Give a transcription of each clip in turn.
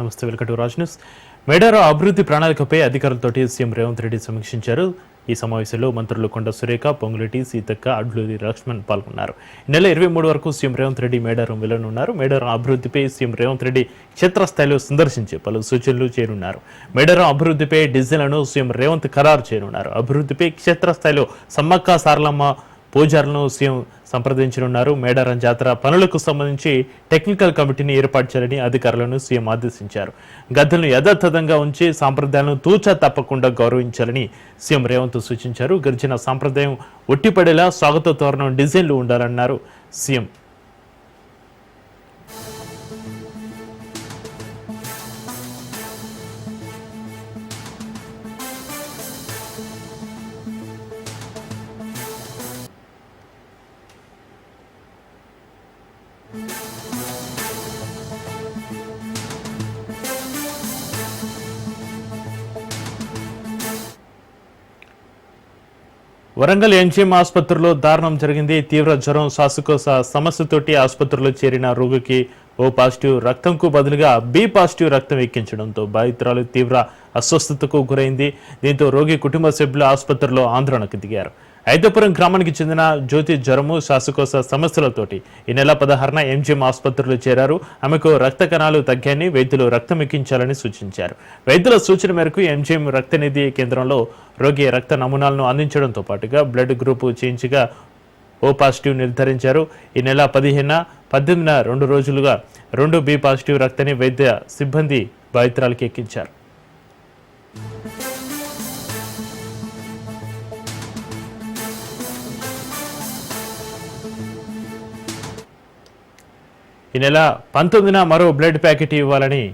నమస్తే welcome to Raj news. Medaram అభివృద్ధి ప్రణాళికపై అధికారులతోటి సీఎం రేవంత్ రెడ్డి సమీక్షించారు. ఈ సమావేశంలో మంత్రులు కొండ సురేఖ పొంగులెట్టి సీతక్క అడ్లూరి లక్ష్మణ్ పాల్గొన్నారు. నెల ఇరవై మూడు వరకు సీఎం రేవంత్ రెడ్డి మేడారం వెళ్ళనున్నారు. మేడారం అభివృద్ధిపై సీఎం రేవంత్ రెడ్డి క్షేత్రస్థాయిలో సందర్శించి పలు సూచనలు చేరున్నారు మేడారం అభివృద్ధిపై డిజైన్లను సీఎం రేవంత్ ఖరారు చేయనున్నారు. అభివృద్ధిపై క్షేత్రస్థాయిలో సమ్మక్క సారలమ్మ పూజారులను సీఎం సంప్రదించనున్నారు. మేడారం జాతర పనులకు సంబంధించి టెక్నికల్ కమిటీని ఏర్పాటు చేయాలని అధికారులను సీఎం ఆదేశించారు. గద్దెలను యథాతథంగా ఉంచి సాంప్రదాయాలను తూచా తప్పకుండా గౌరవించాలని సీఎం రేవంత్ సూచించారు. గిరిజన సాంప్రదాయం ఒట్టిపడేలా స్వాగత తోరణం డిజైన్లు ఉండాలన్నారు సీఎం వరంగల్ ఎంజీఎం ఆసుపత్రిలో దారుణం జరిగింది. తీవ్ర జ్వరం శ్వాసకోశ సమస్యతోటి ఆసుపత్రిలో చేరిన రోగికి ఓ పాజిటివ్ రక్తంకు బదులుగా బి పాజిటివ్ రక్తం ఎక్కించడంతో బాధితురాలు తీవ్ర అస్వస్థతకు గురైంది. దీంతో రోగి కుటుంబ సభ్యులు ఆసుపత్రిలో ఆందోళనకు దిగారు. ఐదపురం గ్రామానికి చెందిన జ్యోతి జ్వరము శ్వాసకోశ సమస్యలతోటి ఈ నెల పదహారున ఎంజిఎం ఆసుపత్రిలో చేరారు. ఆమెకు రక్త కణాలు తగ్గాయని వైద్యులు రక్తం ఎక్కించాలని సూచించారు. వైద్యుల సూచన మేరకు ఎంజిఎం రక్తనిధి కేంద్రంలో రోగి రక్త నమూనాలను అందించడంతో పాటుగా బ్లడ్ గ్రూపు చేయించగా ఓ పాజిటివ్ నిర్ధారించారు. ఈ నెల పదిహేన పద్దెనిమిదిన రెండు రోజులుగా రెండు బి పాజిటివ్ రక్తని వైద్య సిబ్బంది బాధితురాలకి ఎక్కించారు. ఈ నెల పంతొమ్మిదిన మరో బ్లడ్ ప్యాకెట్ ఇవ్వాలని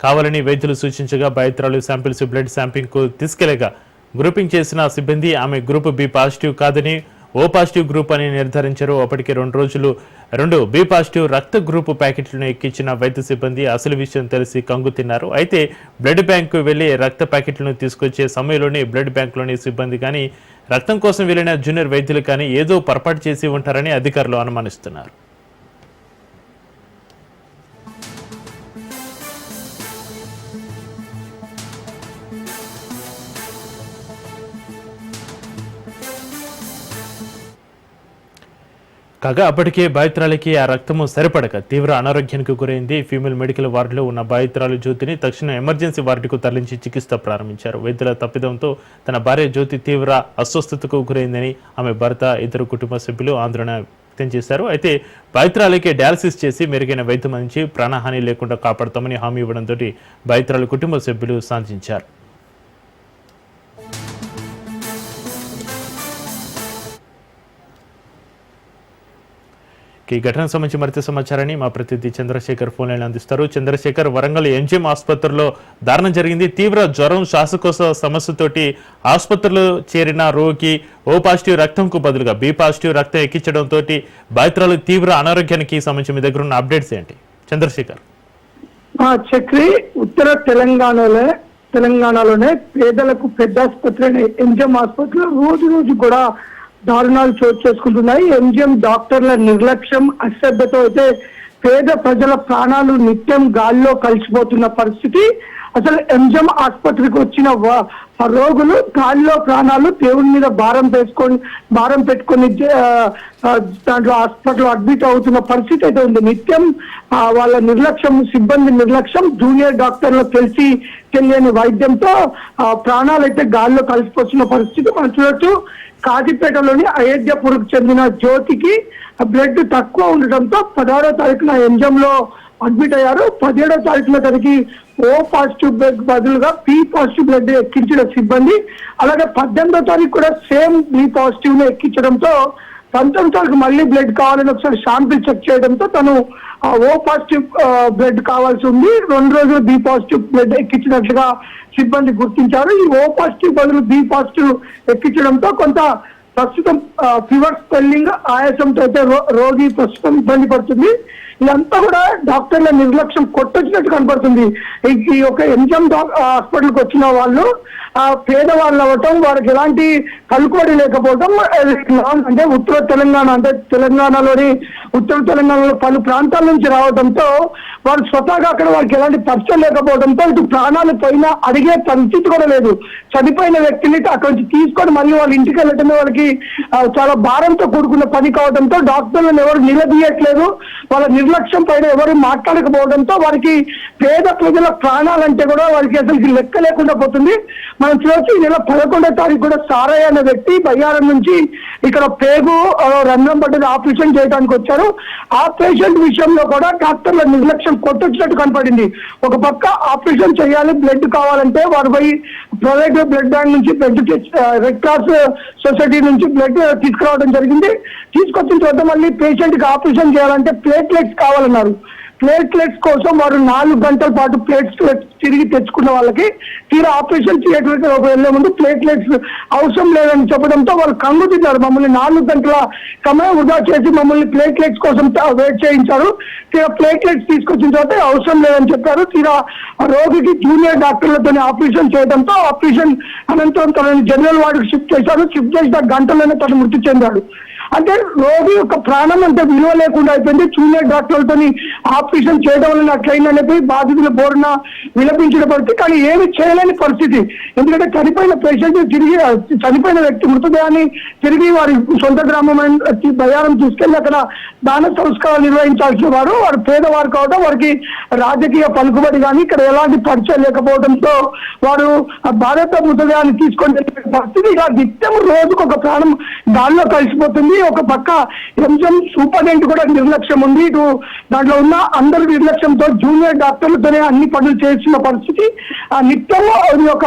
కావాలని వైద్యులు సూచించగా బాధితురాలు శాంపిల్స్ బ్లడ్ శాంపింగ్కు తీసుకెళ్ళగా గ్రూపింగ్ చేసిన సిబ్బంది ఆమె గ్రూప్ బి పాజిటివ్ కాదని ఓ పాజిటివ్ గ్రూప్ అని నిర్ధారించారు. అప్పటికి రెండు రోజులు రెండు బి పాజిటివ్ రక్త గ్రూప్ ప్యాకెట్లను ఎక్కించిన వైద్య సిబ్బంది అసలు విషయం తెలిసి కంగు తిన్నారు. అయితే బ్లడ్ బ్యాంకు వెళ్ళి రక్త ప్యాకెట్లను తీసుకొచ్చే సమయంలోనే బ్లడ్ బ్యాంకులోని సిబ్బంది కానీ రక్తం కోసం వెళ్ళిన జూనియర్ వైద్యులు కానీ ఏదో పొరపాటు చేసి ఉంటారని అధికారులు అనుమానిస్తున్నారు. కాగా అప్పటికే బాధితురాలికి ఆ రక్తము సరిపడక తీవ్ర అనారోగ్యానికి గురైంది. ఫీమేల్ మెడికల్ వార్డులో ఉన్న బాధితురాలు జ్యోతిని తక్షణం ఎమర్జెన్సీ వార్డుకు తరలించి చికిత్స ప్రారంభించారు. వైద్యుల తప్పిదంతో తన భార్య జ్యోతి తీవ్ర అస్వస్థతకు గురైందని ఆమె భర్త ఇద్దరు కుటుంబ సభ్యులు ఆందోళన వ్యక్తం చేశారు. అయితే బాధితురాలికి డయాలసిస్ చేసి మెరుగైన వైద్యం అందించి ప్రాణహాని లేకుండా కాపాడతామని హామీ ఇవ్వడంతో బాధితురాలు కుటుంబ సభ్యులు సాధించారు ఈ ఘటనకు సంబంధించి మరింత సమాచారాన్ని మా ప్రతినిధి చంద్రశేఖర్ ఫోన్ లైన్ అందిస్తారు. చంద్రశేఖర్ వరంగల్ ఎంజిఎం ఆసుపత్రిలో దారుణం జరిగింది. తీవ్ర జ్వరం శ్వాసకోశ సమస్యతోటి ఆసుపత్రిలో చేరిన రోగి ఓ పాజిటివ్ రక్తంకు బదులుగా బి పాజిటివ్ రక్తం ఎక్కించడంతో బాధితురాలు తీవ్ర అనారోగ్యానికి సంబంధించి మీ దగ్గర ఉన్న అప్డేట్స్ ఏంటి? చంద్రశేఖర్. చక్రి ఉత్తర తెలంగాణలో తెలంగాణలోనే పేదలకు పెద్ద ఆసుపత్రి అయిన ఎంజిఎం ఆసుపత్రిలో రోజు రోజు కూడా దారుణాలు చోటు చేసుకుంటున్నాయి. ఎంజిఎం డాక్టర్ల నిర్లక్ష్యం అశ్రద్ధతో అయితే పేద ప్రజల ప్రాణాలు నిత్యం గాల్లో కలిసిపోతున్న పరిస్థితి. అసలు ఎంజిఎం ఆసుపత్రికి వచ్చిన రోగులు గాలిలో ప్రాణాలు దేవుని మీద భారం వేసుకొని భారం పెట్టుకొని దాంట్లో హాస్పిటల్ అడ్మిట్ అవుతున్న పరిస్థితి అయితే ఉంది. నిత్యం వాళ్ళ నిర్లక్ష్యం సిబ్బంది నిర్లక్ష్యం జూనియర్ డాక్టర్లు తెలిసి తెలియని వైద్యంతో ప్రాణాలు అయితే గాలిలో కలిసిపోతున్న పరిస్థితి మనం చూడొచ్చు. కాజీపేటలోని అయోధ్యపురకు చెందిన జ్యోతికి బ్లడ్ తక్కువ ఉండటంతో పదహారో తారీఖున ఎంజం లో అడ్మిట్ అయ్యారు. పదిహేడో తారీఖులో తనకి ఓ పాజిటివ్ బ్లడ్ బదులుగా పి పాజిటివ్ బ్లడ్ ఎక్కించిన సిబ్బంది. అలాగే పద్దెనిమిదో తారీఖు కూడా సేమ్ బి పాజిటివ్ను ఎక్కించడంతో పంతొమ్మిది తారీఖు మళ్ళీ బ్లడ్ కావాలని ఒకసారి శాంపిల్ చెక్ చేయడంతో తను ఆ, ఓ పాజిటివ్ బ్లడ్ కావాల్సి ఉంది. రెండు రోజులు బి పాజిటివ్ బ్లడ్ ఎక్కించినట్లుగా సిబ్బంది గుర్తించారు. ఈ ఓ పాజిటివ్ బదులు బి పాజిటివ్ ఎక్కించడంతో కొంత ప్రస్తుతం ఫీవర్ స్పెల్లింగ్ ఆయాసంతో అయితే రో- రోగి ప్రస్తుతం ఇబ్బంది పడుతుంది. ఇదంతా కూడా డాక్టర్ల నిర్లక్ష్యం కొట్టొచ్చినట్టు కనపడుతుంది. ఈ- యొక్క ఎంజిఎం హాస్పిటల్కి వచ్చిన వాళ్ళు ఆ పేదవాళ్ళు అవ్వటం వారికి ఎలాంటి కలుకోడి లేకపోవటం అంటే ఉత్తర తెలంగాణ అంటే తెలంగాణలోని ఉత్తర తెలంగాణలో పలు ప్రాంతాల నుంచి రావడంతో వారు స్వతహాగా అక్కడ వారికి ఎలాంటి పరిచయం లేకపోవడంతో ఇటు ప్రాణాలు పోయినా అడిగే పరిస్థితి కూడా లేదు. చనిపోయిన వ్యక్తిని అక్కడి నుంచి తీసుకొని మళ్ళీ వాళ్ళ ఇంటికి వెళ్ళటమే వాళ్ళకి చాలా భారంతో కూడుకున్న పని కావడంతో డాక్టర్లను ఎవరు నిలదీయట్లేదు. వాళ్ళ నిర్లక్ష్యం పైన ఎవరు మాట్లాడకపోవడంతో వారికి పేద ప్రజల ప్రాణాలంటే కూడా వారికి అసలు లెక్క లేకుండా పోతుంది. మనం చూసి ఈ నెల పదకొండో తారీఖు కూడా సారయ్య అనే వ్యక్తి బయ్యారం నుంచి ఇక్కడ పేగు రంధ్రం పడ్డది ఆపరేషన్ చేయడానికి వచ్చారు. ఆ పేషెంట్ విషయంలో కూడా డాక్టర్ల నిర్లక్ష్యం కొట్టొచ్చినట్టు కనపడింది. ఒక పక్క ఆపరేషన్ చేయాలి బ్లడ్ కావాలంటే వారు పోయి ప్రైవేట్ బ్లడ్ బ్యాంక్ నుంచి బ్లడ్ రెడ్ క్రాస్ సొసైటీ నుంచి బ్లడ్ తీసుకురావడం జరిగింది. తీసుకొచ్చిన తర్వాత మళ్ళీ పేషెంట్కి ఆపరేషన్ చేయాలంటే ప్లేట్లెట్స్ కావాలన్నారు. ప్లేట్లెట్స్ కోసం వారు నాలుగు గంటల పాటు ప్లేట్స్ తిరిగి తెచ్చుకున్న వాళ్ళకి తీరా ఆపరేషన్ థియేటర్ వెళ్ళే ముందు ప్లేట్లెట్స్ అవసరం లేదని చెప్పడంతో వాళ్ళు కంగు తిన్నారు. మమ్మల్ని నాలుగు గంటల సమయం వృధా చేసి మమ్మల్ని ప్లేట్లెట్స్ కోసం వెయిట్ చేయించారు. తీరా ప్లేట్లెట్స్ తీసుకొచ్చిన తర్వాత అవసరం లేదని చెప్పారు. తీరా రోగికి జూనియర్ డాక్టర్లతో ఆపరేషన్ చేయడంతో ఆపరేషన్ అనంతరం తనని జనరల్ వార్డుకి షిఫ్ట్ చేశారు. షిఫ్ట్ చేసిన గంటలోనే తను మృతి చెందాడు. అంటే రోగి యొక్క ప్రాణం అంటే విలువ లేకుండా అయిపోయింది. జూనియర్ డాక్టర్లతో ఆపరేషన్ చేయడం వల్ల అట్లయిందని చెప్పి బాధితుల బోర్న విలపించడం పరిస్థితి కానీ ఏమి చేయలేని పరిస్థితి. ఎందుకంటే చనిపోయిన పేషెంట్ తిరిగి చనిపోయిన వ్యక్తి మృతదేహాన్ని తిరిగి వారి సొంత గ్రామం అయిన బయారం తీసుకెళ్ళి అక్కడ దాన సంస్కారాలు నిర్వహించాల్సిన వారు వారు పేదవారు కావడం వారికి రాజకీయ పలుకుబడి కానీ ఇక్కడ ఎలాంటి పరిచయం లేకపోవడంతో వారు భారత మృతదేహాన్ని తీసుకొని పరిస్థితి. ఇక నిత్యం రోజుకు ఒక ప్రాణం గాల్లో కలిసిపోతుంది. ఒక పక్క ఎంజం సూపరింటెండెంట్ కూడా నిర్లక్ష్యం ఉంది. ఇటు దాంట్లో ఉన్న అందరి నిర్లక్ష్యంతో జూనియర్ డాక్టర్లతోనే అన్ని పనులు చేస్తున్న పరిస్థితి. ఆ నిత్యం ఇది ఒక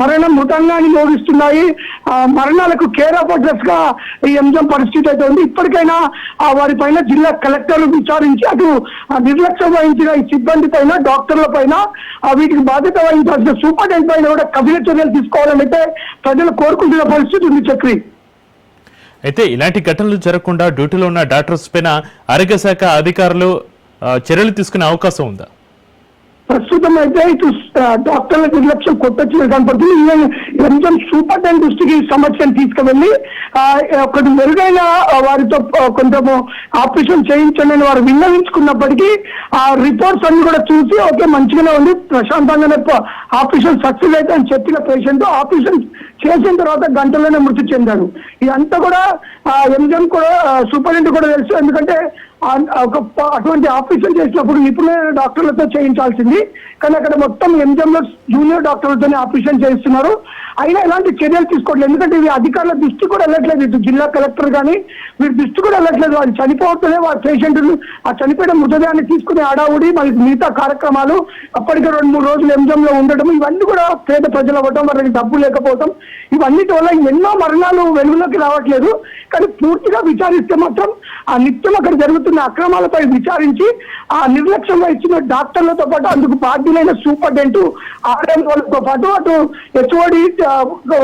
మరణం మృతంగాన్ని మోగిస్తున్నాయి. ఆ మరణాలకు కేర్ ఆఫ్ అడ్రస్గా ఈ ఎంజం పరిస్థితి అయితే ఉంది. ఇప్పటికైనా ఆ వారి పైన జిల్లా కలెక్టర్ విచారించి అటు నిర్లక్ష్యం వహించిన ఈ సిబ్బంది పైన డాక్టర్ల పైన ఆ వీటికి బాధ్యత వహించాల్సిన సూపరింటెండెంట్ పైన కూడా కఠిన చర్యలు తీసుకోవాలని అయితే ప్రజలు కోరుకుంటున్న పరిస్థితి ఉంది చక్రి. అయితే ఇలాంటి ఘటనలు జరగకుండా డ్యూటీలో ఉన్న డాక్టర్స్ పైన ఆరోగ్య శాఖ అధికారులు చర్యలు తీసుకునే అవకాశం ఉందా? ప్రస్తుతం అయితే ఇటు డాక్టర్ల నిర్లక్ష్యం కొట్టొచ్చిన కనపడుతుంది ఈవెన్ ఎంజం సూపరింటెండెంట్ దృష్టికి సమస్యను తీసుకువెళ్ళి ఒకటి మెరుగైన వారితో కొంత కొంచెము ఆపరేషన్ చేయించండి అని వారు విన్నవించుకున్నప్పటికీ ఆ రిపోర్ట్స్ అన్ని కూడా చూసి ఓకే మంచిగానే ఉంది ప్రశాంతంగానే ఆపరేషన్ సక్సెస్ అయితే అని చెప్పిన పేషెంట్ ఆపరేషన్ చేసిన తర్వాత గంటలోనే మృతి చెందాడు ఇదంతా కూడా ఆ ఎంజం కూడా సూపరింటెండెంట్ కూడా తెలుసు. ఎందుకంటే ఒక అటువంటి ఆపరేషన్ చేసినప్పుడు నిపుణుల డాక్టర్లతో చేయించాల్సింది. కానీ అక్కడ మొత్తం ఎంజిఎంలో జూనియర్ డాక్టర్లతోనే ఆపరేషన్ చేస్తున్నారు అయినా ఎలాంటి చర్యలు తీసుకోవట్లేదు. ఎందుకంటే ఇవి అధికారుల దృష్టి కూడా వెళ్ళట్లేదు. ఇటు జిల్లా కలెక్టర్ కానీ వీరి దృష్టి కూడా వెళ్ళట్లేదు. వాళ్ళు చనిపోతూనే వారి పేషెంట్లు ఆ చనిపోయిన మృతదేహాన్ని తీసుకునే అడావుడి మరి మిగతా కార్యక్రమాలు అప్పటికే రెండు మూడు రోజులు ఎంజిఎంలో ఉండటం ఇవన్నీ కూడా పేద ప్రజలు అవ్వటం వారికి డబ్బు లేకపోవటం ఇవన్నిటి వల్ల ఎన్నో మరణాలు వెలుగులోకి రావట్లేదు. కానీ పూర్తిగా విచారిస్తే మాత్రం ఆ నిత్యం అక్కడ జరుగుతున్న అక్రమాలపై విచారించి ఆ నిర్లక్ష్యంగా ఇచ్చిన డాక్టర్లతో పాటు అందుకు బాధ్యులైన సూపరింటెండెంట్ ఆర్ఎం వాళ్ళతో పాటు అటు హెచ్ఓడి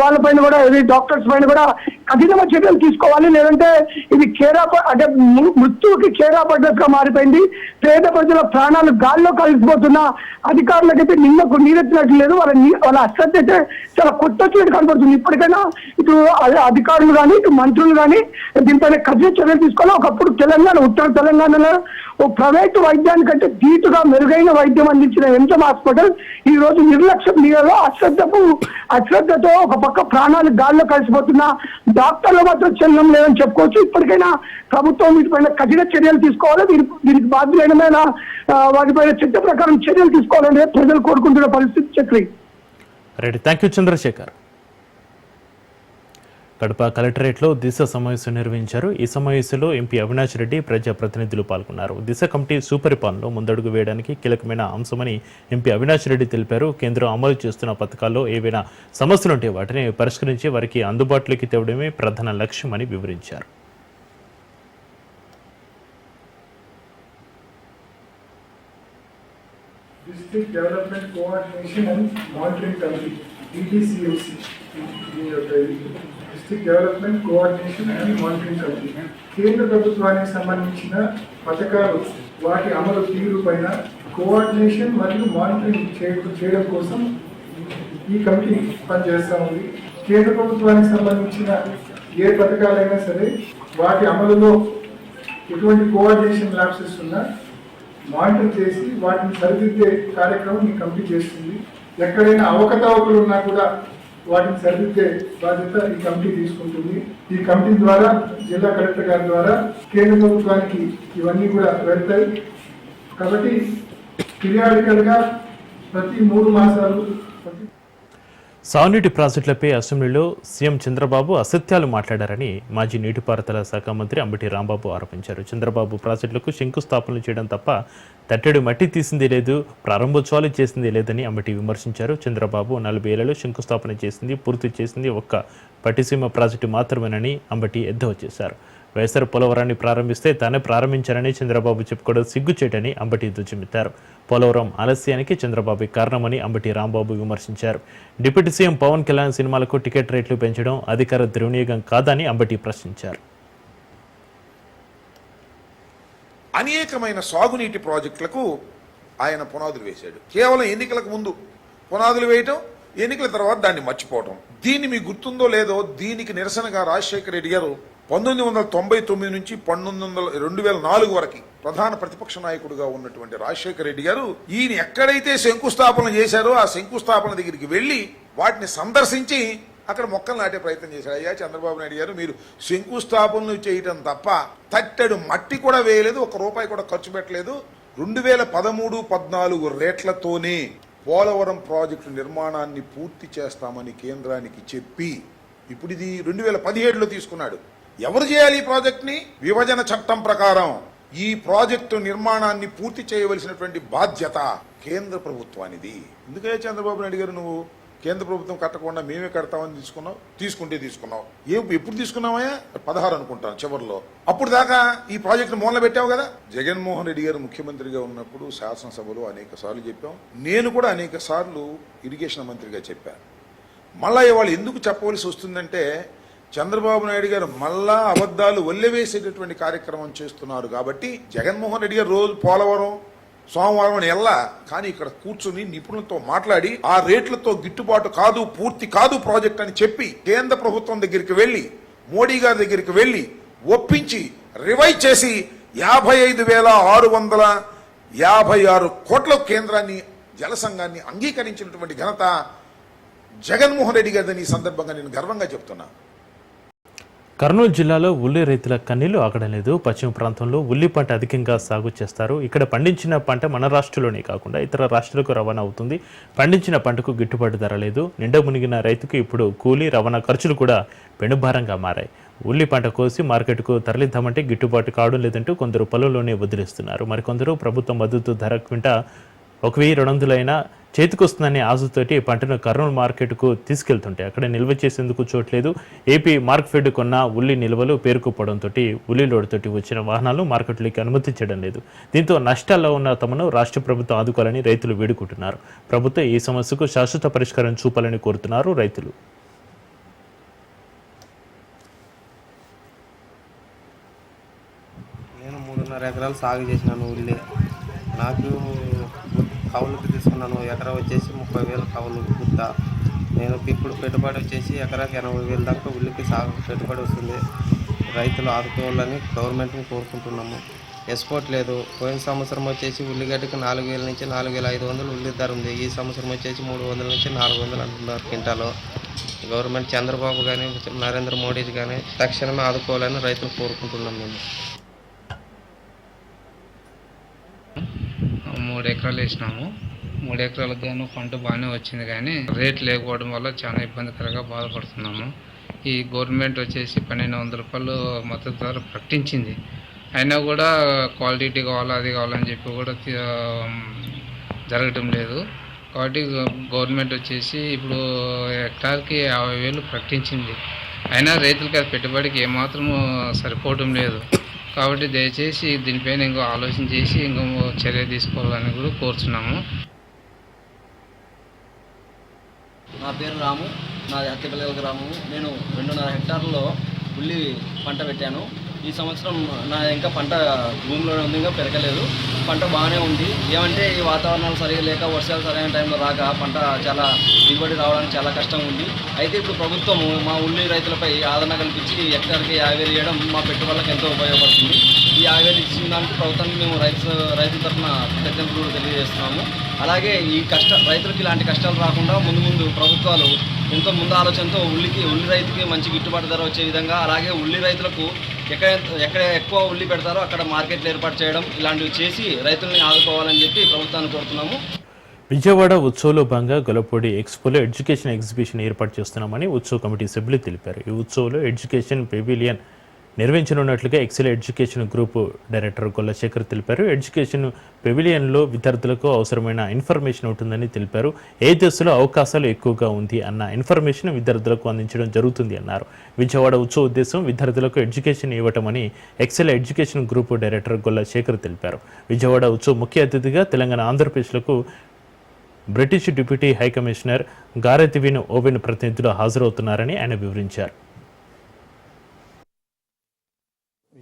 వాళ్ళపైన కూడా ఇది డాక్టర్స్ పైన కూడా కఠినమైన చర్యలు తీసుకోవాలి. లేదంటే ఇది కేరా అంటే మృత్యువుకి కేరా పడ్డట్టుగా మారిపోయింది. పేద ప్రజల ప్రాణాలు గాల్లో కలిసిపోతున్న అధికారులకైతే నిన్నకు నీరెత్తినట్లు లేదు. వాళ్ళ వాళ్ళ అశ్రద్ధ అయితే చాలా కొట్టొచ్చినట్టు కనబడుతుంది ఇప్పటికైనా ఇటు అధికారులు కానీ ఇటు మంత్రులు కానీ దీనిపైన కఠిన చర్యలు తీసుకోవాలి? ఒకప్పుడు తెలంగాణ ఉత్తర తెలంగాణలో ఓ ప్రైవేటు వైద్యానికంటే ధీటుగా మెరుగైన వైద్యం అందించిన ఎంజం హాస్పిటల్ ఈ రోజు నిర్లక్ష్యం నీళ్ళలో అశ్రద్ధకు అశ్రద్ధతో ఒక పక్క ప్రాణాలు గాల్లో కలిసిపోతున్న డాక్టర్లు మాత్రం చెల్లం లేదని చెప్పుకోవచ్చు. ఇప్పటికైనా ప్రభుత్వం వీటిపైన కఠిన చర్యలు తీసుకోవాలి. దీనికి దీనికి బాధ్యులైన వాటిపైన చట్ట ప్రకారం చర్యలు తీసుకోవాలని ప్రజలు కోరుకుంటున్న పరిస్థితి Chakri. Right thank you Chandrasekhar. Kadapa కలెక్టరేట్లో దిశ సమావేశం నిర్వహించారు. ఈ సమావేశంలో ఎంపీ అవినాష్ రెడ్డి ప్రజాప్రతినిధులు పాల్గొన్నారు. దిశ కమిటీ సుపరిపాలనలో ముందడుగు వేయడానికి కీలకమైన అంశమని ఎంపీ అవినాష్ రెడ్డి తెలిపారు. కేంద్రం అమలు చేస్తున్న పథకాల్లో ఏవైనా సమస్యలుంటే వాటిని పరిష్కరించి వారికి అందుబాటులోకి తేవడమే ప్రధాన లక్ష్యమని వివరించారు. District development coordination and monitoring committee DDCOC. ఈ యొక్క district development coordination and monitoring committee కేంద్ర ప్రభుత్వానికి సంబంధించిన పథకాలు వాటి అమలు తీరు పైన కోఆర్డినేషన్ మరియు మానిటరింగ్ చేయడం చేయడం కోసం ఈ కమిటీ పనిచేస్తూ ఉంది. కేంద్ర ప్రభుత్వానికి సంబంధించిన ఏ పథకాలైనా సరే వాటి అమలులో ఎటువంటి కోఆర్డినేషన్ ల్యాప్సెస్ ఉన్నా మానిటర్ చేసి వాటిని సరిదిద్దే కార్యక్రమం ఈ కమిటీ చేస్తుంది. ఎక్కడైనా అవకతవకలు ఉన్నా కూడా వాటిని సరిదిద్దే బాధ్యత ఈ కమిటీ తీసుకుంటుంది. ఈ కమిటీ ద్వారా జిల్లా కలెక్టర్ గారి ద్వారా కేంద్ర ప్రభుత్వానికి ఇవన్నీ కూడా వెళ్తాయి. కాబట్టి పీరియాడికల్గా ప్రతి మూడు మాసాలు ప్రతి సాగునీటి ప్రాజెక్టులపై అసెంబ్లీలో సీఎం చంద్రబాబు అసత్యాలు మాట్లాడారని మాజీ నీటిపారుదల శాఖ మంత్రి అంబటి రాంబాబు ఆరోపించారు. చంద్రబాబు ప్రాజెక్టులకు శంకుస్థాపనలు చేయడం తప్ప తట్టెడు మట్టి తీసింది లేదు ప్రారంభోత్సవాలు చేసింది లేదని అంబటి విమర్శించారు. చంద్రబాబు నలభై ఏళ్ళలో శంకుస్థాపన చేసింది పూర్తి చేసింది ఒక్క పట్టిసీమ ప్రాజెక్టు మాత్రమేనని అంబటి ఎద్దవ చేశారు. వైఎస్ఆర్ పోలవరాన్ని ప్రారంభిస్తే తానే ప్రారంభించారని చంద్రబాబు చెప్పుకోవడం సిగ్గుచేటని అంబటి దుజ్జమెత్తారు పోలవరం ఆలస్యానికి చంద్రబాబు కారణమని అంబటి రాంబాబు విమర్శించారు. డిప్యూటీ సీఎం పవన్ కళ్యాణ్ సినిమాలకు టికెట్ రేట్లు పెంచడం అధికార దుర్వినియోగం కాదని అంబటి ప్రశ్నించారు. అనేకమైన సాగునీటి ప్రాజెక్టులకు ఆయన పునాదులు వేశాడు. కేవలం ఎన్నికలకు ముందు పునాదులు వేయటం ఎన్నికల తర్వాత దాన్ని మర్చిపోవటం. దీన్ని మీకు గుర్తుందో లేదో దీనికి నిరసనగా రాజశేఖర రెడ్డి గారు పంతొమ్మిది వందల తొంభై తొమ్మిది నుంచి పంతొమ్మిది వందల రెండు వేల నాలుగు వరకు ప్రధాన ప్రతిపక్ష నాయకుడుగా ఉన్నటువంటి రాజశేఖర రెడ్డి గారు ఈయన ఎక్కడైతే శంకుస్థాపన చేశారో ఆ శంకుస్థాపన దగ్గరికి వెళ్ళి వాటిని సందర్శించి అక్కడ మొక్కలు నాటే ప్రయత్నం చేశాడు అయ్యా చంద్రబాబు నాయుడు గారు మీరు శంకుస్థాపనలు చేయటం తప్ప తట్టెడు మట్టి కూడా వేయలేదు ఒక రూపాయి కూడా ఖర్చు పెట్టలేదు. రెండు వేల పదమూడు పద్నాలుగు రేట్లతోనే పోలవరం ప్రాజెక్టు నిర్మాణాన్ని పూర్తి చేస్తామని కేంద్రానికి చెప్పి ఇప్పుడు ఇది రెండు వేల పదిహేడులో తీసుకున్నాడు. ఎవరు చేయాలి ఈ ప్రాజెక్ట్ని? విభజన చట్టం ప్రకారం ఈ ప్రాజెక్టు నిర్మాణాన్ని పూర్తి చేయవలసినటువంటి బాధ్యత కేంద్ర ప్రభుత్వానిది. ఎందుకే చంద్రబాబు నాయుడు గారు నువ్వు కేంద్ర ప్రభుత్వం కట్టకుండా మేమే కడతామని తీసుకున్నావు? తీసుకుంటే తీసుకున్నావు. ఏ ఎప్పుడు తీసుకున్నావా పదహారు అనుకుంటాను చివరిలో. అప్పుడు దాకా ఈ ప్రాజెక్టును మూలన పెట్టావు కదా? జగన్మోహన్ రెడ్డి గారు ముఖ్యమంత్రిగా ఉన్నప్పుడు శాసనసభలో అనేక సార్లు చెప్పాం. నేను కూడా అనేక సార్లు ఇరిగేషన్ మంత్రిగా చెప్పాను. మళ్ళా ఇవాళ ఎందుకు చెప్పవలసి వస్తుందంటే చంద్రబాబు నాయుడు గారు మళ్ళా అబద్ధాలు వల్లెవేసేటటువంటి కార్యక్రమం చేస్తున్నారు కాబట్టి జగన్మోహన్ రెడ్డి గారు రోజు పోలవరం సోమవారం అని కానీ ఇక్కడ కూర్చుని నిపుణులతో మాట్లాడి ఆ రేట్లతో గిట్టుబాటు కాదు పూర్తి కాదు ప్రాజెక్ట్ అని చెప్పి కేంద్ర ప్రభుత్వం దగ్గరికి వెళ్ళి మోడీ గారి దగ్గరికి వెళ్ళి ఒప్పించి రివైజ్ చేసి యాభై ఐదు వేల ఆరు వందల యాభై ఆరు కోట్ల కేంద్రాన్ని జల సంఘాన్ని అంగీకరించినటువంటి ఘనత జగన్మోహన్ రెడ్డి గారిని ఈ సందర్భంగా నేను గర్వంగా చెప్తున్నాను కర్నూలు జిల్లాలో ఉల్లి రైతుల కన్నీళ్ళు ఆగడం లేదు పశ్చిమ ప్రాంతంలో ఉల్లి పంట అధికంగా సాగు చేస్తారు. ఇక్కడ పండించిన పంట మన రాష్ట్రంలోనే కాకుండా ఇతర రాష్ట్రాలకు రవాణా అవుతుంది. పండించిన పంటకు గిట్టుబాటు ధర లేదు. నిండ మునిగిన రైతుకు ఇప్పుడు కూలీ రవాణా ఖర్చులు కూడా పెనుభారంగా మారాయి. ఉల్లి పంట కోసి మార్కెట్కు తరలిద్దామంటే గిట్టుబాటు కావడం లేదంటూ కొందరు పొలంలోనే వదిలేస్తున్నారు. మరికొందరు ప్రభుత్వ మద్దతు ధర క్వింటా ఒక వెయ్యి రెండు వందలైనా చేతికొస్తుందనే ఆశతోటి పంటను కర్నూలు మార్కెట్కు తీసుకెళ్తుంటే అక్కడ నిల్వ చేసేందుకు చోట్లేదు ఏపీ మార్క్ ఫెడ్ కొన్న ఉల్లి నిల్వలు పేరుకుపోవడంతో ఉల్లి లోడుతోటి వచ్చిన వాహనాలు మార్కెట్లోకి అనుమతించడం లేదు. దీంతో నష్టాల్లో ఉన్న తమను రాష్ట్ర ప్రభుత్వం ఆదుకోవాలని రైతులు వేడుకుంటున్నారు. ప్రభుత్వం ఈ సమస్యకు శాశ్వత పరిష్కారం చూపాలని కోరుతున్నారు రైతులు. నేను మూడున్నర ఎకరాలు సాగు చేసినాను ఉల్లి. నాకు కవులుకి తీసుకున్నాను. ఎకరా వచ్చేసి ముప్పై వేలు కవులు గుద్ద నేను ఇప్పుడు పెట్టుబడి వచ్చేసి ఎకరాకి ఎనభై వేలు దాకా ఉల్లికి సాగు పెట్టుబడి వస్తుంది. రైతులు ఆదుకోవాలని గవర్నమెంట్ని కోరుకుంటున్నాము. ఎక్స్పోర్ట్ లేదు. పోయిన సంవత్సరం వచ్చేసి ఉల్లిగడ్డకి నాలుగు వేల నుంచి నాలుగు వేల ఐదు వందలు ఉల్లి ధర ఉంది. ఈ సంవత్సరం వచ్చేసి మూడు వందల నుంచి నాలుగు వందలు అంటున్నారు క్వింటాలు. గవర్నమెంట్ చంద్రబాబు కానీ నరేంద్ర మోడీ కానీ తక్షణమే ఆదుకోవాలని రైతులు కోరుకుంటున్నాం మేము. మూడు ఎకరాలు వేసినాము. మూడు ఎకరాలకు గాను పంట బాగానే వచ్చింది కానీ రేట్ లేకపోవడం వల్ల చాలా ఇబ్బందికరంగా బాధపడుతున్నాము. ఈ గవర్నమెంట్ వచ్చేసి పన్నెండు వందల రూపాయలు మద్దతు ధర ప్రకటించింది అయినా కూడా క్వాలిటీ కావాలా అది కావాలని చెప్పి కూడా జరగటం లేదు. కాబట్టి గవర్నమెంట్ వచ్చేసి ఇప్పుడు హెక్టార్కి యాభై వేలు ప్రకటించింది అయినా రైతులకి అది పెట్టుబడికి ఏమాత్రం సరిపోవటం లేదు. కాబట్టి దయచేసి దీనిపైన ఇంకో ఆలోచన చేసి ఇంకో చర్య తీసుకోవాలని కూడా కోరుచున్నాము. నా పేరు రాము. నాది అత్తిపల్లెల గ్రామము. నేను రెండున్నర హెక్టార్లో ఉల్లి పంట పెట్టాను. ఈ సంవత్సరం నా ఇంకా పంట భూమిలో ఉంది ఇంకా పెరగలేదు. పంట బాగానే ఉంది. ఏమంటే ఈ వాతావరణాలు సరిగా లేక వర్షాలు సరైన టైంలో రాక పంట చాలా దిగుబడి రావడానికి చాలా కష్టంగా ఉంది. అయితే ఇప్పుడు ప్రభుత్వం మా ఉల్లి రైతులపై ఆదరణ కల్పించి హెక్టార్కి యాభై వేలు ఇవ్వడం మా పెట్టుబడులకు ఎంతో ఉపయోగపడుతుంది. ఈ యాభై వేలు ఇచ్చిన దానికి ప్రభుత్వానికి మేము రైతు రైతుల తరఫున కృతజ్ఞతలు తెలియజేస్తున్నాము. అలాగే ఈ కష్ట రైతులకు ఇలాంటి కష్టాలు రాకుండా ముందు ముందు ప్రభుత్వాలు ఎంతో ముందు ఆలోచనతో ఉల్లికి ఉల్లి రైతుకి మంచి గిట్టుబాటు ధర వచ్చే విధంగా అలాగే ఉల్లి రైతులకు ఎక్కడ ఎక్కడ ఎక్కువ ఉల్లి పెడతారో అక్కడ మార్కెట్లు ఏర్పాటు చేయడం ఇలాంటివి చేసి రైతుల్ని ఆదుకోవాలని చెప్పి ప్రభుత్వాన్ని కోరుతున్నాము. విజయవాడ ఉత్సవంలో భాగంగా గొలపూడి ఎక్స్పోలో ఎడ్యుకేషన్ ఎగ్జిబిషన్ ఏర్పాటు చేస్తున్నామని ఉత్సవ కమిటీ సభ్యులు తెలిపారు. ఈ ఉత్సవంలో education pavilion నిర్వహించనున్నట్లుగా Excel education group director Gollasekhar తెలిపారు. ఎడ్యుకేషన్ పెవిలియన్లో విద్యార్థులకు అవసరమైన ఇన్ఫర్మేషన్ ఉంటుందని తెలిపారు. ఏ దశలో అవకాశాలు ఎక్కువగా ఉంది అన్న ఇన్ఫర్మేషన్ విద్యార్థులకు అందించడం జరుగుతుంది అన్నారు. విజయవాడ ఉత్సవ ఉద్దేశం విద్యార్థులకు education ఇవ్వటమని Excel education group director Gollasekhar తెలిపారు. విజయవాడ ఉత్సవ ముఖ్య అతిథిగా Telangana ఆంధ్రప్రదేశ్లకు British deputy high commissioner Gareth Wynn Owen ప్రతినిధులు హాజరవుతున్నారని ఆయన వివరించారు.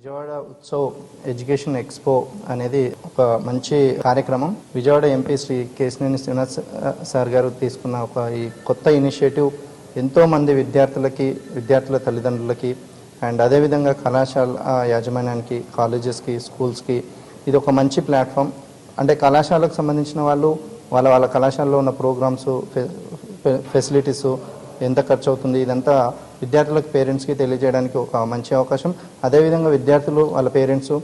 విజయవాడ ఉత్సవ్ ఎడ్యుకేషన్ ఎక్స్పో అనేది ఒక మంచి కార్యక్రమం. విజయవాడ ఎంపీ శ్రీ కేశినేని శ్రీనివాస్ సార్ గారు తీసుకున్న ఒక ఈ కొత్త ఇనిషియేటివ్ ఎంతో మంది విద్యార్థులకి విద్యార్థుల తల్లిదండ్రులకి అండ్ అదేవిధంగా కళాశాల యాజమాన్యానికి కాలేజెస్కి స్కూల్స్కి ఇది ఒక మంచి ప్లాట్ఫామ్. అంటే కళాశాలకు సంబంధించిన వాళ్ళు వాళ్ళ వాళ్ళ కళాశాలలో ఉన్న ప్రోగ్రామ్స్ ఫెసిలిటీస్ ఎంత ఖర్చు అవుతుంది ఇదంతా విద్యార్థులకు పేరెంట్స్కి తెలియజేయడానికి ఒక మంచి అవకాశం. అదేవిధంగా విద్యార్థులు వాళ్ళ పేరెంట్స్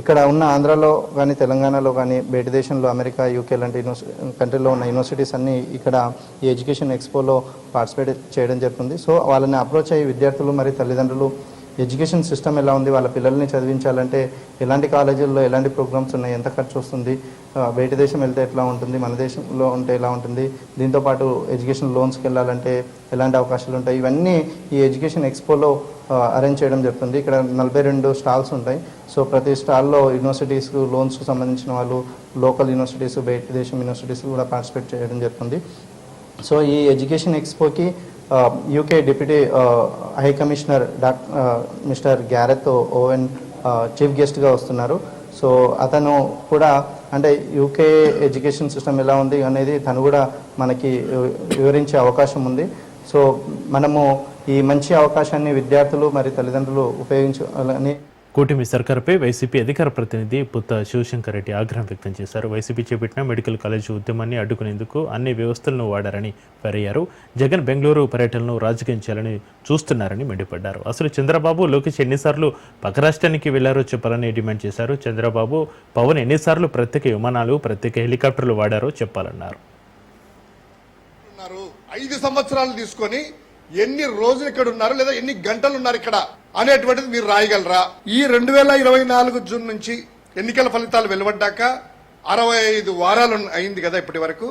ఇక్కడ ఉన్న ఆంధ్రాలో కానీ తెలంగాణలో కానీ బయట దేశంలో అమెరికా యూకే లాంటి యూనివర్సి కంట్రీలో ఉన్న యూనివర్సిటీస్ అన్నీ ఇక్కడ ఈ ఎడ్యుకేషన్ ఎక్స్పోలో పార్టిసిపేట్ చేయడం జరుగుతుంది. సో వాళ్ళని అప్రోచ్ అయ్యి విద్యార్థులు మరియు తల్లిదండ్రులు ఎడ్యుకేషన్ సిస్టమ్ ఎలా ఉంది వాళ్ళ పిల్లల్ని చదివించాలంటే ఎలాంటి కాలేజీల్లో ఎలాంటి ప్రోగ్రామ్స్ ఉన్నాయి ఎంత ఖర్చు వస్తుంది బయట దేశం వెళ్తే ఎట్లా ఉంటుంది మన దేశంలో ఉంటే ఎలా ఉంటుంది దీంతోపాటు ఎడ్యుకేషన్ లోన్స్కి వెళ్ళాలంటే ఎలాంటి అవకాశాలు ఉంటాయి ఇవన్నీ ఈ ఎడ్యుకేషన్ ఎక్స్పోలో అరేంజ్ చేయడం జరుగుతుంది. ఇక్కడ నలభై రెండు స్టాల్స్ ఉంటాయి. సో ప్రతి స్టాల్లో యూనివర్సిటీస్ లోన్స్కి సంబంధించిన వాళ్ళు లోకల్ యూనివర్సిటీస్ బయట దేశం యూనివర్సిటీస్ కూడా పార్టిసిపేట్ చేయడం జరుగుతుంది. సో ఈ education ఎక్స్పోకి UK deputy high commissioner doc mister Gareth Owen chief గెస్ట్గా వస్తున్నారు. సో అతను కూడా అంటే యూకే ఎడ్యుకేషన్ సిస్టమ్ ఎలా ఉంది అనేది తను కూడా మనకి వివరించే అవకాశం ఉంది. సో మనము ఈ మంచి అవకాశాన్ని విద్యార్థులు మరి తల్లిదండ్రులు ఉపయోగించాలని కూటమి సర్కారుపై వైసీపీ అధికార ప్రతినిధి పుత్త శివశంకర్ రెడ్డి ఆగ్రహం వ్యక్తం చేశారు. వైసీపీ చేపట్టిన మెడికల్ కాలేజీ ఉద్యమాన్ని అడ్డుకునేందుకు అన్ని వ్యవస్థలను వాడారని ఫరయ్యారు జగన్ బెంగళూరు పర్యటనను రాజకీయం చేయాలని చూస్తున్నారని మండిపడ్డారు. అసలు చంద్రబాబు లోకేష్ ఎన్నిసార్లు పక్క రాష్ట్రానికి వెళ్ళారో చెప్పాలని డిమాండ్ చేశారు. చంద్రబాబు పవన్ ఎన్నిసార్లు ప్రత్యేక విమానాలు ప్రత్యేక హెలికాప్టర్లు వాడారో చెప్పాలన్నారు. ఐదు సంవత్సరాలు తీసుకొని ఎన్ని రోజులు ఇక్కడ ఉన్నారు లేదా ఎన్ని గంటలు ఉన్నారు ఇక్కడ అనేటువంటిది మీరు రాయగలరా? ఈ రెండు వేల ఇరవై నాలుగు జూన్ నుంచి ఎన్నికల ఫలితాలు వెలువడ్డాక అరవై ఐదు వారాలు అయింది కదా ఇప్పటి వరకు.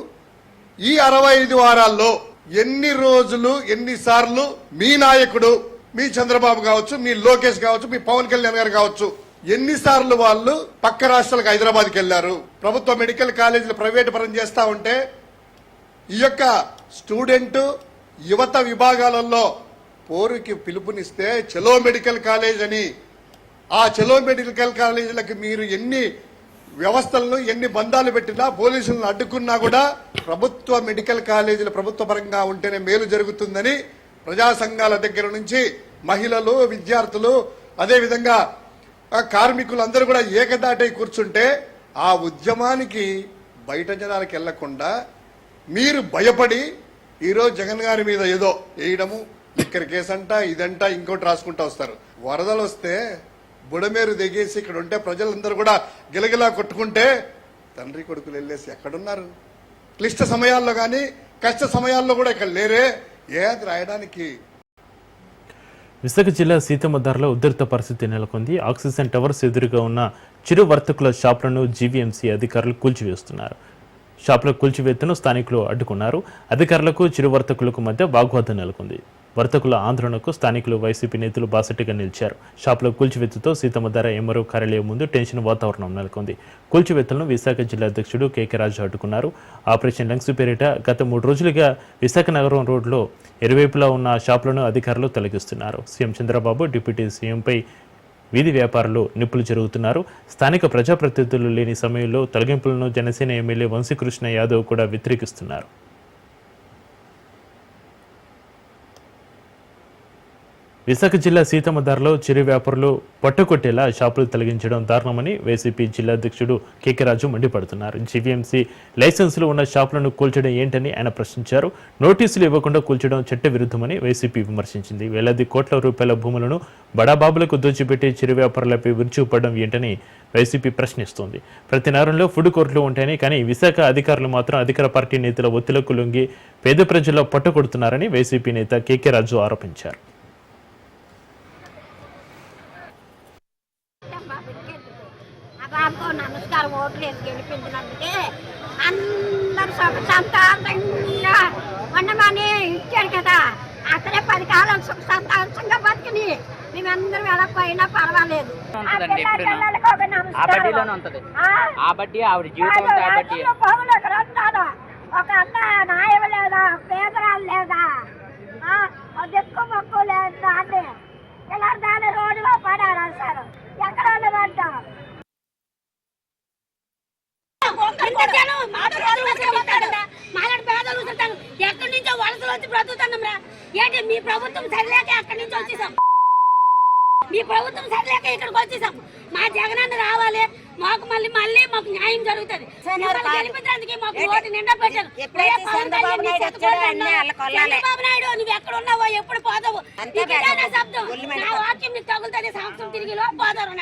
ఈ అరవై ఐదు వారాల్లో ఎన్ని రోజులు ఎన్నిసార్లు మీ నాయకుడు మీ చంద్రబాబు కావచ్చు మీ లోకేష్ కావచ్చు మీ పవన్ కళ్యాణ్ గారు కావచ్చు ఎన్నిసార్లు వాళ్ళు పక్క రాష్ట్రాలకు హైదరాబాద్కి వెళ్ళారు ప్రభుత్వ మెడికల్ కాలేజీలు ప్రైవేట్ పరం చేస్తా ఉంటే ఈ యొక్క స్టూడెంట్ యువత విభాగాలలో పోరుకి పిలుపునిస్తే చలో మెడికల్ కాలేజ్ అని. ఆ చలో మెడికల్ కాలేజీలకు మీరు ఎన్ని వ్యవస్థలను ఎన్ని బంధాలు పెట్టినా పోలీసులను అడ్డుకున్నా కూడా ప్రభుత్వ మెడికల్ కాలేజీలు ప్రభుత్వ పరంగా ఉంటేనే మేలు జరుగుతుందని ప్రజా సంఘాల దగ్గర నుంచి మహిళలు విద్యార్థులు అదేవిధంగా కార్మికులందరూ కూడా ఏకదాటై కూర్చుంటే ఆ ఉద్యమానికి బయట జనాలకు వెళ్ళకుండా మీరు భయపడి ఈరోజు జగన్ గారి మీద ఏదో వేయడము ఇక్కడ కేసంట ఇదంట ఇంకోటి రాసుకుంటా వస్తారు. వరదలు వస్తే బుడమేరు దిగేసి ఇక్కడ ఉంటే ప్రజలందరూ కూడా గిలగిలా కొట్టుకుంటే తండ్రి కొడుకులు వెళ్ళేసి ఎక్కడున్నారు? క్లిష్ట సమయాల్లో కానీ కష్ట సమయాల్లో కూడా ఇక్కడ లేరే. ఏది రాయడానికి? విశాఖ జిల్లా సీతమ్మధారలో ఉధృత పరిస్థితి నెలకొంది. ఆక్సిజన్ టవర్స్ ఎదురుగా ఉన్న చిరు వర్తకుల షాపులను జీవీఎంసీ అధికారులు కూల్చివేస్తున్నారు. షాపులకు కూల్చివేతను స్థానికులు అడ్డుకున్నారు. అధికారులకు చిరు వర్తకులకు మధ్య వాగ్వాదం నెలకొంది. వర్తకుల ఆందోళనకు స్థానికులు వైసీపీ నేతలు బాసటిగా నిలిచారు. షాపుల కూల్చివేతతో సీతమ్మధార ఎమ్మరు కార్యాలయం ముందు టెన్షన్ వాతావరణం నెలకొంది. కూల్చివేతలను విశాఖ జిల్లా అధ్యక్షుడు కేకే రాజు అడ్డుకున్నారు. ఆపరేషన్ లంగ్స్ పేరిట గత మూడు రోజులుగా విశాఖ నగరం రోడ్లో ఇరువైపులా ఉన్న షాపులను అధికారులు తొలగిస్తున్నారు. సీఎం చంద్రబాబు డిప్యూటీ సీఎంపై వీధి వ్యాపారులు నిప్పులు జరుగుతున్నారు. స్థానిక ప్రజాప్రతినిధులు లేని సమయంలో తొలగింపులను జనసేన ఎమ్మెల్యే వంశీకృష్ణ యాదవ్ కూడా వ్యతిరేకిస్తున్నారు. విశాఖ జిల్లా సీతమ్మ ధరలో చిరు వ్యాపారులు పట్టుకొట్టేలా షాపులు తొలగించడం దారుణమని వైసీపీ జిల్లా అధ్యక్షుడు కేకే రాజు మండిపడుతున్నారు. జీవీఎంసీ లైసెన్సులు ఉన్న షాపులను కూల్చడం ఏంటని ఆయన ప్రశ్నించారు. నోటీసులు ఇవ్వకుండా కూల్చడం చట్ట విరుద్ధమని వైసీపీ విమర్శించింది. వేలాది కోట్ల రూపాయల భూములను బడాబాబులకు దోచిపెట్టి చిరు వ్యాపారులపై విరుచుకుపడడం ఏంటని వైసీపీ ప్రశ్నిస్తోంది. ప్రతి నగరంలో ఫుడ్ కోర్టులు ఉంటాయని కానీ విశాఖ అధికారులు మాత్రం అధికార పార్టీ నేతల ఒత్తిళ్ళకు లొంగి పేద ప్రజల్లో పట్టుకొడుతున్నారని వైసీపీ నేత కేకే రాజు ఆరోపించారు. బాబుకు నమస్కారం ఓట్లు వేసి గెలిపించినందుకే అందరు సుఖ సంతానంగా ఉండమని ఇచ్చాడు కదా. అతనే పది కాలం సుఖ సంతానంగా బతికిని. మేమందరం వెళ్ళకపోయినా పర్వాలేదు. పౌరులు ఇక్కడ ఉంటారు. ఒక అన్న నాయం లేదా పేదరాలు లేదా దిక్కు మొక్కు లేదు దాన్ని. ఇలా దాన్ని రోడ్డులో పడారు సార్ ఎక్కడ ఉండమంటాం ఎక్కడి నుంచో వలసలు వచ్చి బ్రతుకుతున్నాం రా ఏంటి మీ ప్రభుత్వం సరిలేక ఎక్కడి నుంచి వచ్చేసాం? మీ ప్రభుత్వం సరిలేక ఇక్కడికి వచ్చేసాం. మా జగనన్న రావాలి. మాకు మళ్ళీ మళ్ళీ మాకు న్యాయం జరుగుతుంది. గెలిపించడానికి మాకు ఓటు నిండా పెట్టారు. చంద్రబాబు నాయుడు నువ్వు ఎక్కడ ఉన్నావో ఎప్పుడు పోతావు? నా శబ్దం. నా వాక్యం నీకు తగులుతుంది. సంవత్సరం తిరిగి పోతారు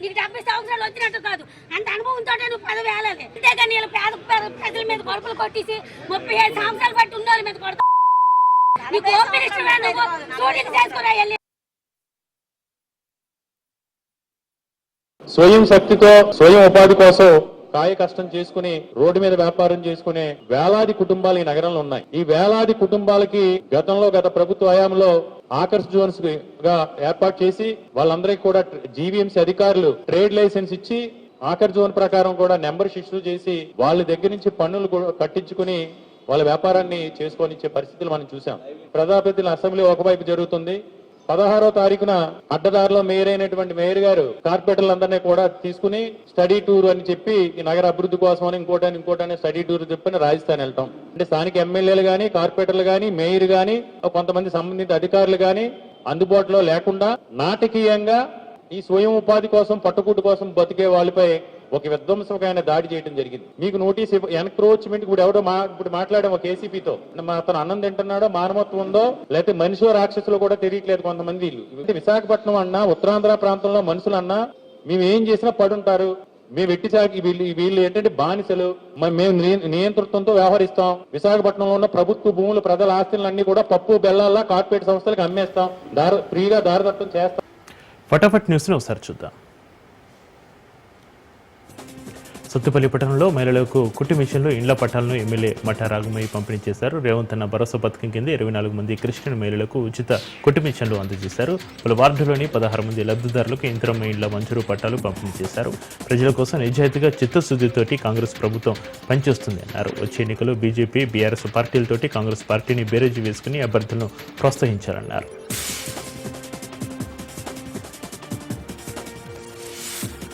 నీకు డెబ్బై సంవత్సరాలు వచ్చినట్టు కాదు. అంత అనుభవంతో నువ్వు పదవి వేలాలి అంతేగాని వీళ్ళు పేద పేద ప్రజల మీద కొడుకులు కొట్టేసి ముప్పై ఐదు సంవత్సరాలు బట్టి ఉన్న వాళ్ళ మీద నీకు నువ్వు చేసుకురా వెళ్ళి. స్వయం శక్తితో స్వయం ఉపాధి కోసం కాయ కష్టం చేసుకుని రోడ్డు మీద వ్యాపారం చేసుకునే వేలాది కుటుంబాలు ఈ నగరంలో ఉన్నాయి. ఈ వేలాది కుటుంబాలకి గతంలో గత ప్రభుత్వ హయాంలో ఆకర్ష్ జోన్స్గా ఏర్పాటు చేసి వాళ్ళందరికీ కూడా జీవీఎంసీ అధికారులు ట్రేడ్ లైసెన్స్ ఇచ్చి ఆఖర్ జోన్ ప్రకారం కూడా నెంబర్ ఇష్యూ చేసి వాళ్ళ దగ్గర నుంచి పన్నులు కూడా కట్టించుకుని వాళ్ళ వ్యాపారాన్ని చేసుకొనిచ్చే పరిస్థితులు మనం చూసాం ప్రజాప్రతినిధుల అసెంబ్లీ ఒకవైపు జరుగుతుంది. పదహారో తారీఖున అడ్డదారిలో మేయర్ అయినటువంటి మేయర్ గారు కార్పొరేటర్లందరినీ కూడా తీసుకుని స్టడీ టూర్ అని చెప్పి ఈ నగర అభివృద్ధి కోసం అని ఇంకోటని ఇంకోటని స్టడీ టూర్ చెప్పని రాజస్థాన్ వెళ్తాం. అంటే స్థానిక ఎమ్మెల్యేలు గాని కార్పొరేటర్లు గాని మేయర్ గాని కొంతమంది సంబంధిత అధికారులు గాని అందుబాటులో లేకుండా నాటకీయంగా ఈ స్వయం ఉపాధి కోసం పట్టుకూటు కోసం బతికే వాళ్ళపై ఒక విధ్వంసకమైన దాడి చేయడం జరిగింది. మీకు నోటీస్ ఎన్క్రోచ్మెంట్ ఇప్పుడు ఎవడో మా ఇప్పుడు మాట్లాడాము ఒక ఏసీపీతో. మా అతను అన్నం తింటున్నాడో మానవత్వం ఉందో లేకపోతే మనిషి రాక్షసులు కూడా తెలియట్లేదు కొంతమంది వీళ్ళు. విశాఖపట్నం అన్నా ఉత్తరాంధ్ర ప్రాంతంలో మనుషులు అన్నా మేము ఏం చేసినా పడుంటారు. మేము వెట్టి సాగి వీళ్ళు వీళ్ళు ఏంటంటే బానిసలు. మ- మేము నియంతృత్వంతో వ్యవహరిస్తాం. విశాఖపట్నంలో ఉన్న ప్రభుత్వ భూములు ప్రజల ఆస్తులన్నీ కూడా పప్పు బెల్లాల్లా కార్పొరేట్ సంస్థలకు అమ్మేస్తాం. దారు ఫ్రీగా దారదత్వం చేస్తాం. ఫటాఫట్ న్యూస్ని ఒకసారి చూద్దాం. సత్తుపల్లి పట్టణంలో మహిళలకు కుట్టి మిషన్లు ఇండ్ల పట్టాలను ఎమ్మెల్యే మఠ రాఘమయ్య పంపిణీ చేశారు. రేవంత్ అన్న భరోసా పథకం కింద ఇరవై నాలుగు మంది క్రిస్టియన్ మహిళలకు ఉచిత కుట్టి మిషన్లు అందజేశారు. పలు వార్డులోని పదహారు మంది లబ్ధిదారులకు ఇంతరమ్మ ఇండ్ల మంజూరు పట్టాలు పంపిణీ చేశారు. ప్రజల కోసం నిజాయితీగా చిత్తశుద్ధితోటి కాంగ్రెస్ ప్రభుత్వం పనిచేస్తుంది అన్నారు. వచ్చే ఎన్నికలు బీజేపీ బీఆర్ఎస్ పార్టీలతోటి కాంగ్రెస్ పార్టీని బేరేజీ వేసుకుని అభ్యర్థులను ప్రోత్సహించారన్నారు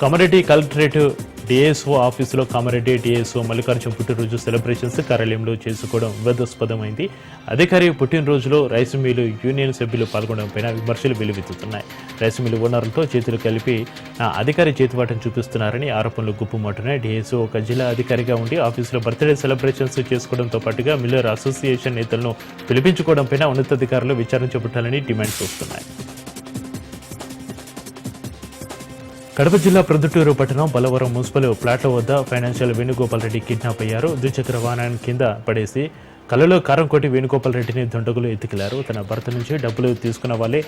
కమరెడ్డి కలెక్టరేట్ డిఎస్ఓ ఆఫీసులో కామారెడ్డి డిఎస్ఓ మల్లికార్జున పుట్టినరోజు సెలబ్రేషన్స్ కార్యాలయంలో చేసుకోవడం వివాదాస్పదమైంది. అధికారి పుట్టినరోజులో రైసు మిల్లు యూనియన్ సభ్యులు పాల్గొనడంపైన విమర్శలు వెలువెత్తుతున్నాయి. రైసు మిల్లు ఓనర్లతో చేతులు కలిపి అధికారి చేతివాటం చూపిస్తున్నారని ఆరోపణలు గుప్పుమంటున్నాయి. డిఎస్ఓ ఒక జిల్లా అధికారిగా ఉండి ఆఫీసులో బర్త్డే సెలబ్రేషన్స్ చేసుకోవడంతో పాటుగా మిల్లర్ అసోసియేషన్ నేతలను పిలిపించుకోవడంపైన ఉన్నతాధికారులు విచారణ చేపట్టాలని డిమాండ్ చేస్తున్నాయి. కడప జిల్లా ప్రొద్దుటూరు పట్టణం బలవరం మున్సిపల్ ప్లాట్ల వద్ద ఫైనాన్షియల్ వేణుగోపాల్ రెడ్డి కిడ్నాప్ అయ్యారు. ద్విచక్ర వాహనాన్ని కింద పడేసి కళ్ళలో కారం కొట్టి వేణుగోపాల్ రెడ్డిని దుండగులు ఎత్తుకెళ్ళారు. తన భర్త నుంచి డబ్బులు తీసుకున్న వాళ్ళే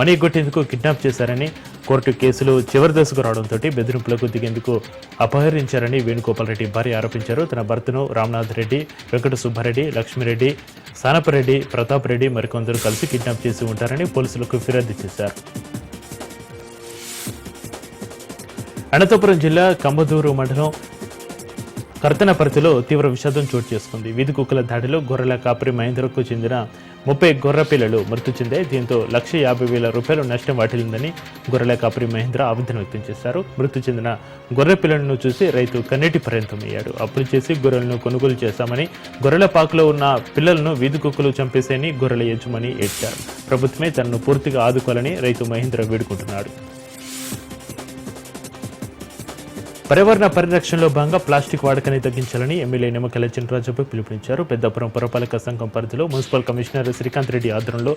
మనీ కొట్టేందుకు కిడ్నాప్ చేశారని కోర్టు కేసులు చివరి దశకు రావడంతో బెదిరింపులకు దిగేందుకు అపహరించారని వేణుగోపాల్ రెడ్డి భార్య ఆరోపించారు. తన భర్తను రామ్నాథ్ రెడ్డి వెంకట సుబ్బారెడ్డి లక్ష్మిరెడ్డి సానపరెడ్డి ప్రతాప్ రెడ్డి మరికొందరు కలిసి కిడ్నాప్ చేసి ఉంటారని పోలీసులకు ఫిర్యాదు చేశారు. అనంతపురం జిల్లా కంబదూరు మండలం కర్తనపర్తిలో తీవ్ర విషాదం చోటు చేసుకుంది. వీధి కుక్కల దాడిలో గొర్రెల కాపరి మహేంద్రకు చెందిన ముప్పై గొర్రె పిల్లలు మృతి చెందాయి. దీంతో లక్ష యాభై వేల రూపాయలు నష్టం వాటిల్లిందని గొర్రెల కాపరి మహేంద్ర ఆవేదన వ్యక్తం చేశారు. మృతి చెందిన గొర్రె పిల్లలను చూసి రైతు కన్నీటి పర్యంతమయ్యాడు అప్పులు చేసి గొర్రెలను కొనుగోలు చేశామని గొర్రెల పాకలో ఉన్న పిల్లలను వీధి కుక్కలు చంపేసేని గొర్రెల యజమాని ఏడ్చారు. ప్రభుత్వమే తనను పూర్తిగా ఆదుకోవాలని రైతు మహేంద్ర వేడుకుంటున్నాడు. పర్యావరణ పరిరక్షణలో భాగంగా ప్లాస్టిక్ వాడకాన్ని తగ్గించాలని ఎమ్మెల్యే నిమ్మకల చినరాజుపై పిలుపునిచ్చారు. పెద్దపురం పురపాలక సంఘం పరిధిలో మున్సిపల్ కమిషనర్ శ్రీకాంత్ రెడ్డి ఆధ్వర్యంలో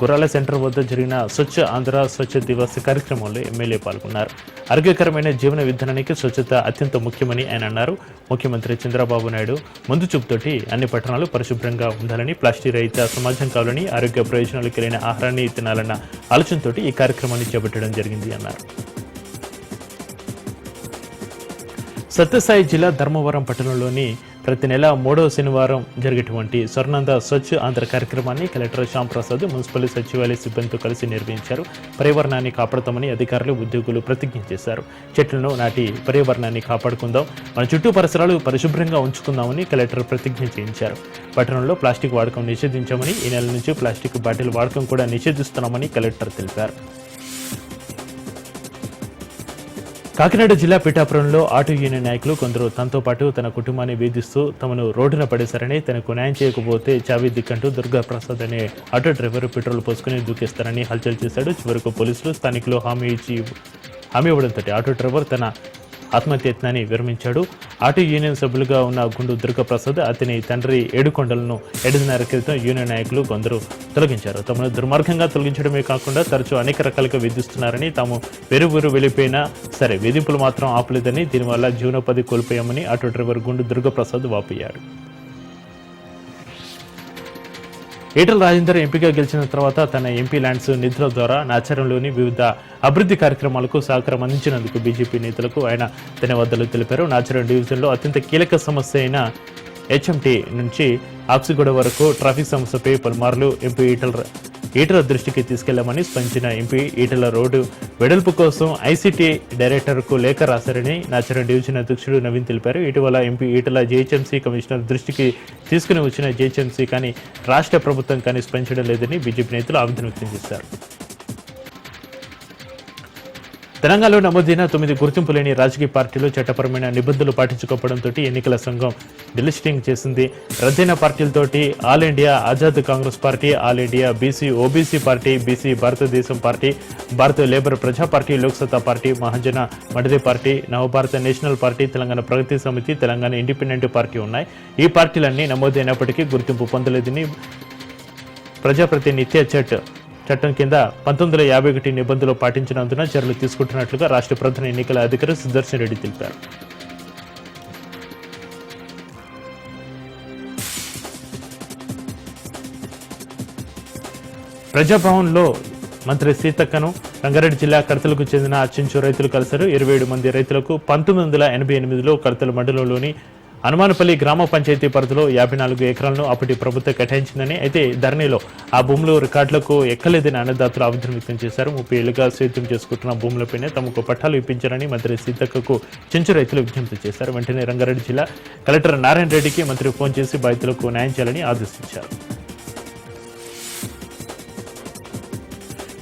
గుర్రాల సెంటర్ వద్ద జరిగిన స్వచ్ఛ ఆంధ్ర స్వచ్ఛ దివస్ కార్యక్రమంలో ఎమ్మెల్యే పాల్గొన్నారు. ఆరోగ్యకరమైన జీవన విధానానికి స్వచ్ఛత అత్యంత ముఖ్యమని ఆయన అన్నారు. ముఖ్యమంత్రి చంద్రబాబు నాయుడు ముందు చూపుతోటి అన్ని పట్టణాలు పరిశుభ్రంగా ఉండాలని ప్లాస్టిక్ రహిత సమాజం కావాలని ఆరోగ్య ప్రయోజనాలు కలిగిన ఆహారాన్ని తినాలన్న ఆలోచనతోటి ఈ కార్యక్రమాన్ని చేపట్టడం జరిగింది అన్నారు. సత్యసాయి జిల్లా ధర్మవరం పట్టణంలోని ప్రతి నెల మూడవ శనివారం జరిగేటువంటి స్వర్ణంద స్వచ్ఛ ఆంధ్ర కార్యక్రమాన్ని కలెక్టర్ శ్యామ్ ప్రసాద్ మున్సిపల్ సచివాలయ సిబ్బందితో కలిసి నిర్వహించారు. పర్యావరణాన్ని కాపాడుతామని అధికారులు ఉద్యోగులు ప్రతిజ్ఞ చేశారు. చెట్లను నాటి పర్యావరణాన్ని కాపాడుకుందాం. మన చుట్టూ పరిసరాలు పరిశుభ్రంగా ఉంచుకుందామని కలెక్టర్ ప్రతిజ్ఞ చేయించారు. పట్టణంలో ప్లాస్టిక్ వాడకం నిషేధించామని ఈ నెల నుంచి ప్లాస్టిక్ బాటిల్ వాడకం కూడా నిషేధిస్తున్నామని కలెక్టర్ తెలిపారు. కాకినాడ జిల్లా పిఠాపురంలో ఆటో యూనియన్ నాయకులు కొందరు తనతో పాటు తన కుటుంబాన్ని వేధిస్తూ తమను రోడ్డున పడేశారని తనకు న్యాయం చేయకపోతే చావీ దిక్కంటూ దుర్గా ప్రసాద్ అనే ఆటో డ్రైవర్ పెట్రోల్ పోసుకుని దూకేస్తారని హల్చల్ చేశాడు. చివరకు పోలీసులు స్థానికులు హామీ ఇచ్చి హామీ ఇవ్వడంతో ఆటో డ్రైవర్ తన ఆత్మహత్యత్నాన్ని విరమించాడు. అటు యూనియన్ సభ్యులుగా ఉన్న గుండు దుర్గప్రసాద్ అతని తండ్రి ఏడుకొండలను ఏడున్నర క్రితం యూనియన్ నాయకులు కొందరు తొలగించారు. తమను దుర్మార్గంగా తొలగించడమే కాకుండా తరచూ అనేక రకాలుగా విధిస్తున్నారని తాము వేరు వెళ్ళిపోయినా సరే వేధింపులు మాత్రం ఆపలేదని దీనివల్ల జీవనోపాధి కోల్పోయామని ఆటో డ్రైవర్ గుండు దుర్గప్రసాద్ వాపోయాడు ఈటల రాజేందర్ ఎంపీగా గెలిచిన తర్వాత తన ఎంపీ ల్యాండ్స్ నిధుల ద్వారా నాచారంలోని వివిధ అభివృద్ధి కార్యక్రమాలకు సహకారం అందించినందుకు బీజేపీ నేతలకు ఆయన ధన్యవాదాలు తెలిపారు. నాచారం డివిజన్లో అత్యంత కీలక సమస్య అయిన హెచ్ఎంటీ నుంచి ఆప్సిగూడ వరకు ట్రాఫిక్ సమస్యపై పలుమార్లు ఎంపీ ఈటల ఈటల దృష్టికి తీసుకెళ్ళామని స్పందించిన ఎంపీ ఈటల రోడ్డు వెడల్పు కోసం ఐసీటీ డైరెక్టర్కు లేఖ రాశారని నాచరం డివిజన్ అధ్యక్షుడు నవీన్ తెలిపారు. ఇటీవల ఎంపీ ఈటల జేహెచ్ఎంసీ కమిషనర్ దృష్టికి తీసుకుని వచ్చిన జేహెచ్ఎంసీ కానీ రాష్ట్ర ప్రభుత్వం కానీ స్పందించడం లేదని బీజేపీ నేతలు ఆవేదన వ్యక్తం చేశారు. తెలంగాణలో నమోదైన తొమ్మిది గుర్తింపు లేని రాజకీయ పార్టీలు చట్టపరమైన నిబంధనలు పాటించుకోవడంతో ఎన్నికల సంఘం డిలిస్టింగ్ చేసింది. రద్దైన పార్టీలతోటి all India Azad Congress party all India BC OBC party BC Bharatadesam party Bharata labour Praja party Loksatta party Mahajana మడదే party Navabharata national party Telangana Pragathi Samithi Telangana independent party ఉన్నాయి. ఈ పార్టీలన్నీ నమోదైనప్పటికీ గుర్తింపు పొందలేదని ప్రజాప్రతినిత్య చట్ చట్టం కింద పంతొమ్మిది వందల యాభై ఒకటి నిబంధనలు పాటించినందున చర్యలు తీసుకుంటున్నట్లుగా రాష్ట్ర ప్రధాన ఎన్నికల అధికారి సుదర్శన్ రెడ్డి తెలిపారు. ప్రజాభవన్లో మంత్రి సీతక్కను రంగారెడ్డి జిల్లా కడతలకు చెందిన అచ్చించు రైతులు కలిశారు. ఇరవై ఏడు మంది రైతులకు పంతొమ్మిది వందల ఎనభై ఎనిమిదిలో కడతల మండలంలోని హనుమానపల్లి గ్రామ పంచాయతీ పరిధిలో యాభై నాలుగు ఎకరాలను అప్పటి ప్రభుత్వం కేటాయించిందని అయితే ధరణిలో ఆ భూములు రికార్డులకు ఎక్కలేదని అన్నదాతలు ఆవేదన వ్యక్తం చేశారు. ముప్పై ఏళ్ళుగా సేద్యం చేసుకుంటున్న భూములపైనే తమకు పట్టాలు ఇప్పించారని మంత్రి సీతక్కకు చెంచు రైతులు విజ్ఞప్తి చేశారు. వెంటనే రంగారెడ్డి జిల్లా కలెక్టర్ నారాయణ రెడ్డికి మంత్రి ఫోన్ చేసి బాధితులకు న్యాయం చేయాలని ఆదేశించారు.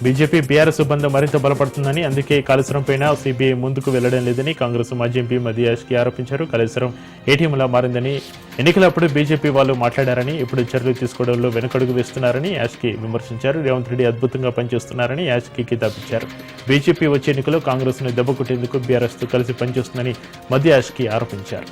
బీజేపీ బీఆర్ఎస్ బంధం మరింత బలపడుతుందని అందుకే కాళేశ్వరం పైన సిబిఐ ముందుకు వెళ్ళడం లేదని కాంగ్రెస్ మాజీ ఎంపీ మది యాష్కి ఆరోపించారు. కాళేశ్వరం ఏటీఎంలా మారిందని ఎన్నికలప్పుడు బీజేపీ వాళ్ళు మాట్లాడారని ఇప్పుడు చర్యలు తీసుకోవడంలో వెనుకడుగు వేస్తున్నారని యాష్కి విమర్శించారు. రేవంత్ రెడ్డి అద్భుతంగా పనిచేస్తున్నారని యాష్కి కితాబిచ్చారు. బీజేపీ వచ్చే ఎన్నికలో కాంగ్రెస్ను దెబ్బకొట్టేందుకు బీఆర్ఎస్తో కలిసి పనిచేస్తుందని మధ్య యాష్కి ఆరోపించారు.